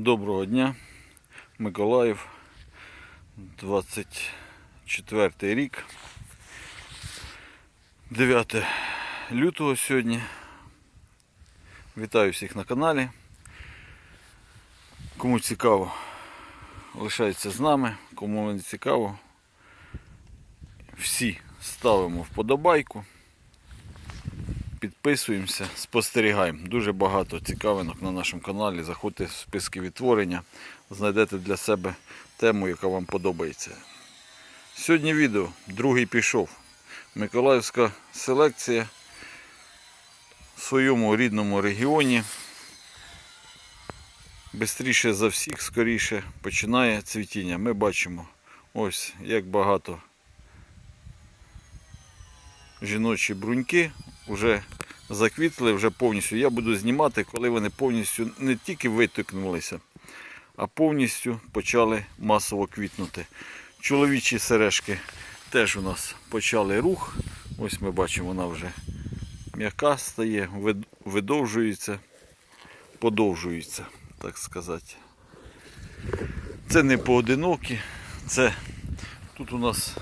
Доброго дня, Миколаїв, 24 рік, 9 лютого сьогодні. Вітаю всіх на каналі. Кому цікаво, лишайтеся з нами, кому не цікаво, всі ставимо вподобайку. Підписуємося, спостерігаємо. Дуже багато цікавинок на нашому каналі. Заходьте в списки відтворення, знайдете для себе тему, яка вам подобається. Сьогодні відео, другий пішов. Миколаївська селекція в своєму рідному регіоні. Бистріше за всіх, скоріше починає цвітіння. Ми бачимо ось як багато жіночі бруньки вже заквітли, вже повністю. Я буду знімати, коли вони повністю не тільки витикнулися, а повністю почали масово квітнути. Чоловічі сережки теж у нас почали рух. Ось ми бачимо, вона вже м'яка стає, видовжується, подовжується, так сказати. Це не поодинокі, це тут у нас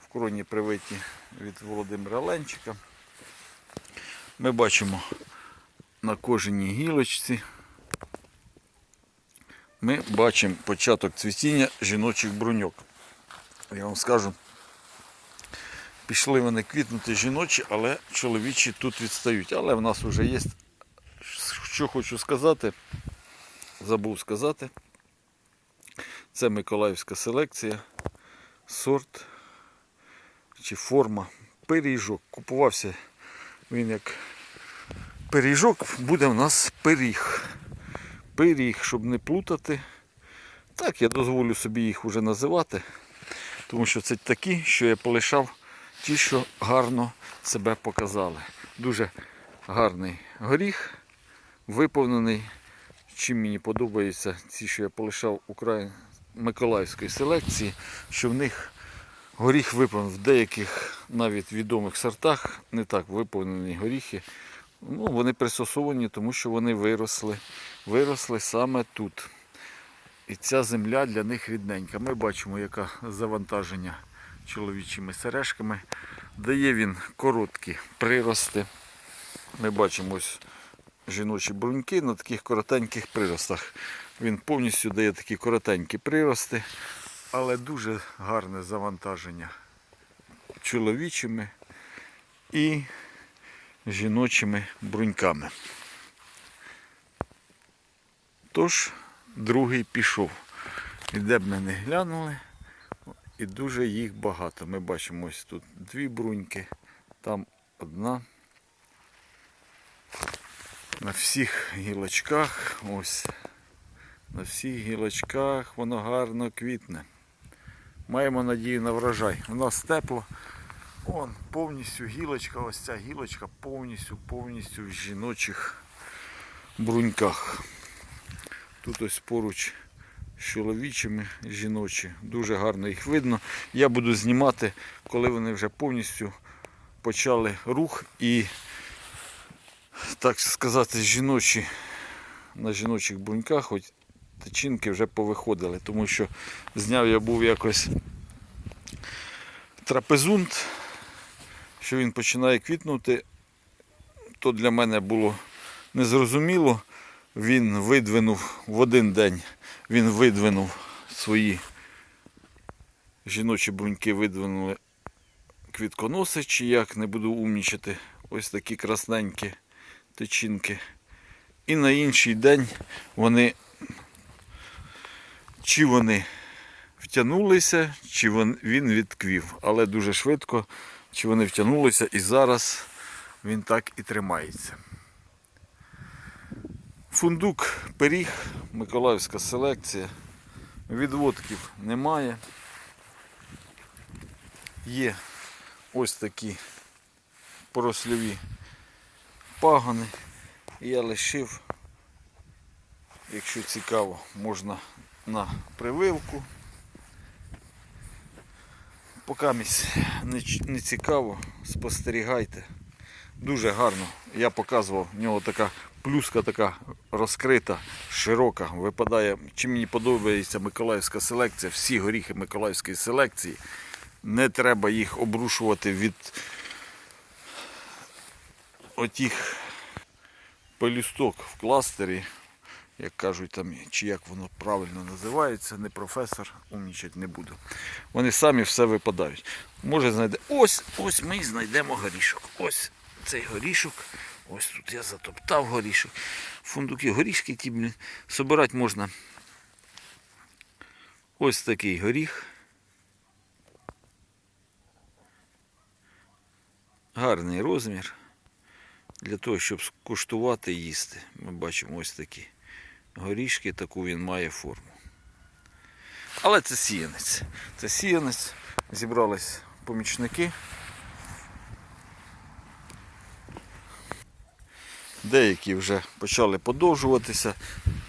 в кроні привиті від Володимира Ленчика. Ми бачимо на кожній гілочці. Ми бачимо початок цвітіння жіночих бруньок. Я вам скажу, пішли вони квітнути жіночі, але чоловічі тут відстають. Але в нас вже є, що хочу сказати, забув сказати. Це Миколаївська селекція, сорт чи форма пиріжок. Купувався він як пиріжок, буде в нас пиріг. Пиріг, щоб не плутати. Так, я дозволю собі їх вже називати, тому що це такі, що я полишав ті, що гарно себе показали. Дуже гарний горіх, виповнений. Чим мені подобається ці, що я полишав Украї... Миколаївської селекції, що в них Горіх виповнений в деяких навіть відомих сортах, не так виповнені горіхи. Ну, вони пристосовані, тому що вони виросли. Виросли саме тут. І ця земля для них рідненька. Ми бачимо, яке завантаження чоловічими сережками. Дає він короткі прирости. Ми бачимо ось жіночі бруньки на таких коротеньких приростах. Він повністю дає такі коротенькі прирости але дуже гарне завантаження чоловічими і жіночими бруньками. Тож, другий пішов. І де б ми не глянули, і дуже їх багато. Ми бачимо ось тут дві бруньки, там одна. На всіх гілочках, ось на всіх гілочках воно гарно квітне. Маємо надію на врожай. У нас тепло. Вон повністю гілочка, ось ця гілочка повністю, повністю в жіночих бруньках. Тут ось поруч з чоловічими жіночі. Дуже гарно їх видно. Я буду знімати, коли вони вже повністю почали рух і, так сказати, жіночі на жіночих бруньках, хоч тичинки вже повиходили, тому що зняв я був якось трапезунт, що він починає квітнути, то для мене було незрозуміло. Він видвинув в один день, він видвинув свої жіночі бруньки, видвинули квітконоси, чи як не буду умнічати, ось такі красненькі тичинки. І на інший день вони чи вони втягнулися, чи він, відквів. Але дуже швидко, чи вони втягнулися і зараз він так і тримається. Фундук пиріг, Миколаївська селекція. Відводків немає. Є ось такі поросльові пагони. Я лишив, якщо цікаво, можна на прививку. Поки не, цікаво, спостерігайте. Дуже гарно. Я показував, в нього така плюска така розкрита, широка, випадає. Чим мені подобається Миколаївська селекція, всі горіхи Миколаївської селекції. Не треба їх обрушувати від отіх пелюсток в кластері, як кажуть там, чи як воно правильно називається, не професор, умнічать не буду. Вони самі все випадають. Може знайде. Ось, ось ми і знайдемо горішок. Ось цей горішок. Ось тут я затоптав горішок. Фундуки, горішки ті, блін, собирати можна. Ось такий горіх. Гарний розмір. Для того, щоб скуштувати і їсти. Ми бачимо ось такі горішки, таку він має форму. Але це сіянець. Це сіянець. Зібрались помічники. Деякі вже почали подовжуватися.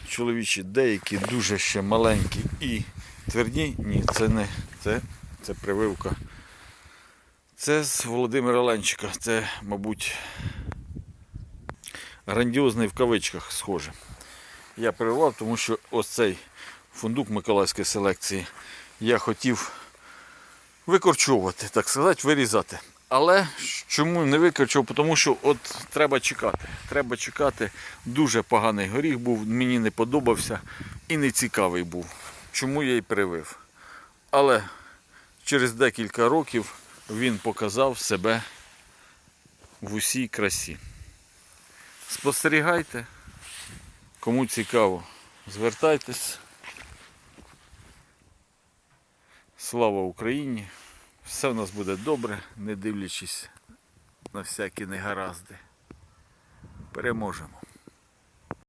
Чоловічі, деякі дуже ще маленькі і тверді. Ні, це не це, це прививка. Це з Володимира Ленчика. Це, мабуть, грандіозний в кавичках схоже. Я прививав, тому що ось цей фундук Миколаївської селекції я хотів викорчовувати, так сказати, вирізати. Але чому не викорчував? Тому що от треба чекати. Треба чекати. Дуже поганий горіх був, мені не подобався і не цікавий був. Чому я й привив. Але через декілька років він показав себе в усій красі. Спостерігайте, кому цікаво, звертайтесь. Слава Україні! Все в нас буде добре, не дивлячись на всякі негаразди. Переможемо.